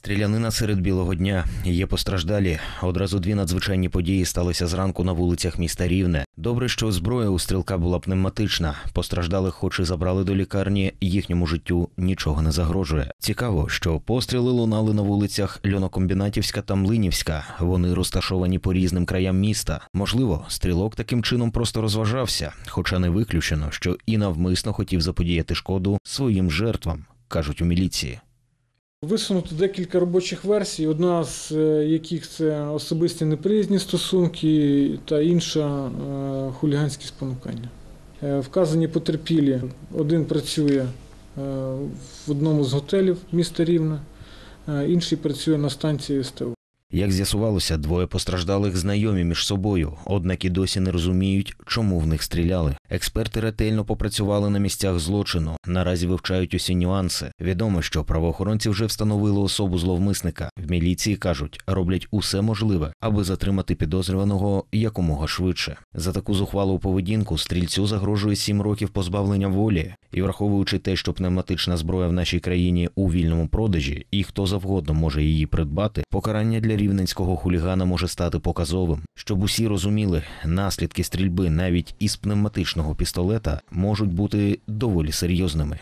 Стрілянина серед білого дня є постраждалі. Одразу дві надзвичайні події сталися зранку на вулицях міста Рівне. Добре, що зброя у стрілка була пневматична. Постраждалих, хоч і забрали до лікарні, їхньому життю нічого не загрожує. Цікаво, що постріли лунали на вулицях Льонокомбінатівська та Млинівська. Вони розташовані по різним краям міста. Можливо, стрілок таким чином просто розважався, хоча не виключено, що і навмисно хотів заподіяти шкоду своїм жертвам, кажуть у міліції. Висунуто декілька робочих версій, одна з е, яких це особисті неприязні стосунки, та інша е, хуліганські спонукання. Е, Вказані потерпілі. Один працює в одному з готелів міста Рівне, інший працює на станції СТО. Як з'ясувалося, двоє постраждалих знайомі між собою, однак і досі не розуміють, чому в них стріляли. Експерти ретельно попрацювали на місцях злочину. Наразі вивчають усі нюанси. Відомо, що правоохоронці вже встановили особу зловмисника. В міліції кажуть, роблять усе можливе, аби затримати підозрюваного якомога швидше. За таку зухвалу поведінку стрільцю загрожує сім років позбавлення волі. І враховуючи те, що пневматична зброя в нашій країні у вільному продажі, і хто завгодно може її придбати, покарання для рівненського хулігана може стати показовим. Щоб усі розуміли, наслідки стрільби навіть із пневматичного пістолета можуть бути доволі серйозними.